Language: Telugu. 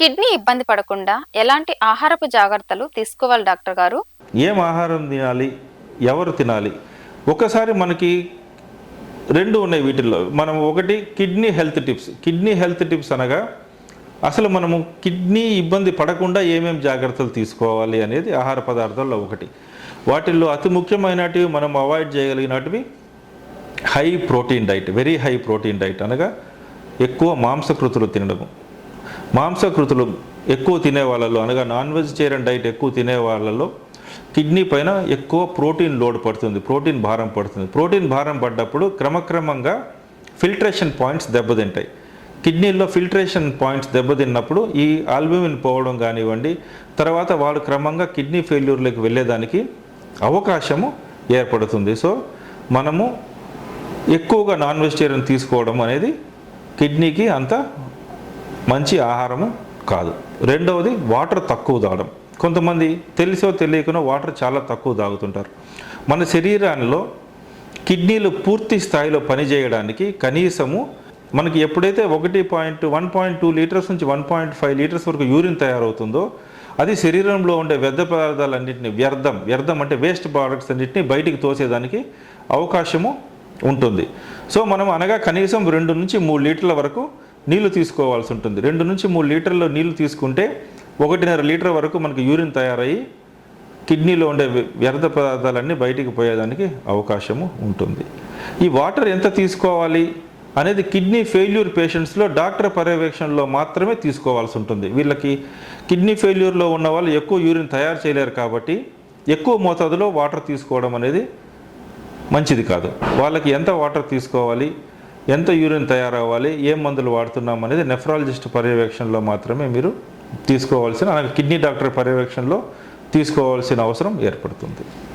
కిడ్నీ ఇబ్బంది పడకుండా ఎలాంటి ఆహారపు జాగ్రత్తలు తీసుకోవాలి డాక్టర్ గారు? ఏం ఆహారం తినాలి? ఎవరు తినాలి? ఒకసారి మనకి రెండు ఉన్నాయి వీటిల్లో. మనం ఒకటి kidney health tips. Kidney health tips అనగా అసలు మనము కిడ్నీ ఇబ్బంది పడకుండా ఏమేం జాగ్రత్తలు తీసుకోవాలి అనేది ఆహార పదార్థాల్లో ఒకటి. వాటిల్లో అతి ముఖ్యమైనటివి మనం avoid చేయగలిగినటివి high protein diet very high protein diet అనగా ఎక్కువ మాంసకృతులు తినడము. మాంసకృతులు ఎక్కువ తినే వాళ్ళలో అనగా నాన్ వెజిటేరియన్ డైట్ ఎక్కువ తినే వాళ్ళలో కిడ్నీ పైన ఎక్కువ ప్రోటీన్ లోడ్ పడుతుంది ప్రోటీన్ భారం పడుతుంది. ప్రోటీన్ భారం పడ్డప్పుడు క్రమక్రమంగా ఫిల్ట్రేషన్ పాయింట్స్ దెబ్బతింటాయి. కిడ్నీలో ఫిల్ట్రేషన్ పాయింట్స్ దెబ్బతిన్నప్పుడు ఈ ఆల్బ్యూమిన్ పోవడం కానివ్వండి తర్వాత వాళ్ళు క్రమంగా కిడ్నీ ఫెయిల్యూర్లోకి వెళ్ళేదానికి అవకాశము ఏర్పడుతుంది. సో మనము ఎక్కువగా నాన్ వెజిటేరియన్ తీసుకోవడం అనేది కిడ్నీకి అంత మంచి ఆహారము కాదు. రెండవది వాటర్ తక్కువ తాగడం. కొంతమంది తెలిసో తెలియకుండా వాటర్ చాలా తక్కువ తాగుతుంటారు. మన శరీరానిలో కిడ్నీలు పూర్తి స్థాయిలో పనిచేయడానికి కనీసము మనకి ఎప్పుడైతే ఒకటి point one point two litres నుంచి వన్ పాయింట్ ఫైవ్ లీటర్స్ వరకు యూరిన్ తయారవుతుందో అది శరీరంలో ఉండే వ్యర్థ పదార్థాలన్నింటినీ వ్యర్థం వ్యర్థం అంటే వేస్ట్ ప్రోడక్ట్స్ అన్నింటినీ బయటికి తోసేదానికి అవకాశము ఉంటుంది. సో మనం అనగా కనీసం రెండు నుంచి మూడు లీటర్ల వరకు నీళ్ళు తీసుకోవాల్సి ఉంటుంది. రెండు నుంచి మూడు లీటర్లు నీళ్ళు తీసుకుంటే ఒకటిన్నర లీటర్ వరకు మనకి యూరిన్ తయారయ్యి కిడ్నీలో ఉండే వ్య- వ్యర్థ పదార్థాలన్నీ బయటికి పోయేదానికి అవకాశము ఉంటుంది. ఈ వాటర్ ఎంత తీసుకోవాలి అనేది కిడ్నీ ఫెయిల్యూర్ పేషెంట్స్లో డాక్టర్ పర్యవేక్షణలో మాత్రమే తీసుకోవాల్సి ఉంటుంది. వీళ్ళకి కిడ్నీ ఫెయిల్యూర్లో ఉన్న వాళ్ళు ఎక్కువ యూరిన్ తయారు చేయలేరు కాబట్టి ఎక్కువ మోతాదులో వాటర్ తీసుకోవడం అనేది మంచిది కాదు. వాళ్ళకి ఎంత వాటర్ తీసుకోవాలి ఎంత యూరిన్ తయారవ్వాలి ఏ మందులు వాడుతున్నాం అనేది నెఫ్రాలజిస్ట్ పర్యవేక్షణలో మాత్రమే మీరు తీసుకోవాల్సిన కిడ్నీ డాక్టర్ పర్యవేక్షణలో తీసుకోవాల్సిన అవసరం ఏర్పడుతుంది.